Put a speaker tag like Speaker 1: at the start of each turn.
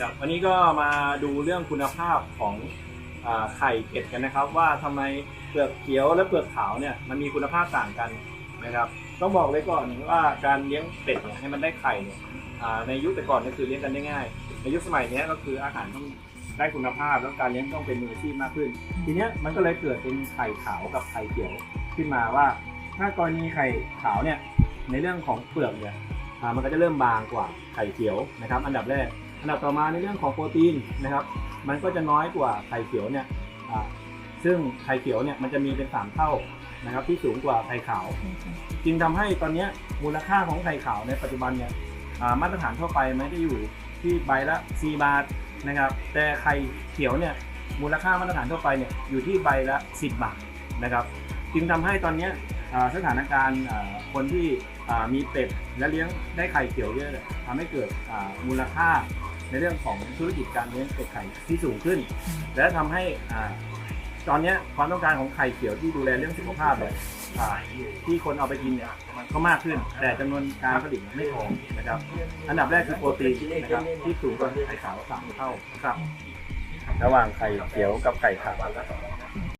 Speaker 1: ครับวันนี้ก็มาดูเรื่องคุณภาพของอไข่เป็ดกันนะครับ ว่าทำไมเปลือกเขียวและเปลือกขาวเนี่ยมันมีคุณภาพต่างกันนะครับ ต้องบอกเลยก่อนว่าการเลี้ยงเป็ดเนี่ยให้มันได้ไข่เนี่ยในยุคแต่ก่อนก็คือเลี้ยงกันได้ง่าย ในยุคสมัยนี้ก็คืออาหารต้องได้คุณภาพแล้วการเลี้ยงต้องเป็นมืออาชีพมากขึ้น ทีเนี้ยมันก็เลยเกิดเป็นไข่ขาวกับไข่เขียวขึ้นมาว่า ถ้ากรณีไข่ขาวเนี่ยในเรื่องของเปลือกเนี่ยมันก็จะเริ่มบางกว่าไข่เขียวนะครับ อันดับแรก อันดับต่อมาในเรื่องของโปรตีนนะครับ มันก็จะน้อยกว่าไข่เขียวเนี่ยซึ่งไข่เขียวเนี่ยมันจะมีเป็นสามเท่านะครับที่สูงกว่าไข่ขาว จึงทำให้ตอนนี้มูลค่าของไข่ขาวในปัจจุบันเนี่ยมาตรฐานทั่วไปมันจะอยู่ที่ใบละ 4 บาทนะครับ แต่ไข่เขียวเนี่ยมูลค่ามาตรฐานทั่วไปเนี่ยอยู่ที่ใบละ 10 บาทนะครับ จึงทำให้ตอนนี้สถานการณ์คนที่มีเป็ดและเลี้ยงได้ไข่เขียวเยอะทำให้เกิดมูลค่า ในเรื่องของธุรกิจการเลี้ยงเป็ดไข่ที่สูงขึ้น และทำให้อ่าตอนเนี้ยความต้องการของไข่เขียวที่ดูแลเรื่องสุขภาพเนี่ยอ่าที่คนเอาไปกินเนี่ยมันก็มากขึ้น แต่จำนวนการผลิตไม่พอนะครับ อันดับแรกคือโปรตีนนะครับที่สูงกว่าไข่ขาวสามเท่าครับ ระหว่างไข่เขียวกับไข่ขาว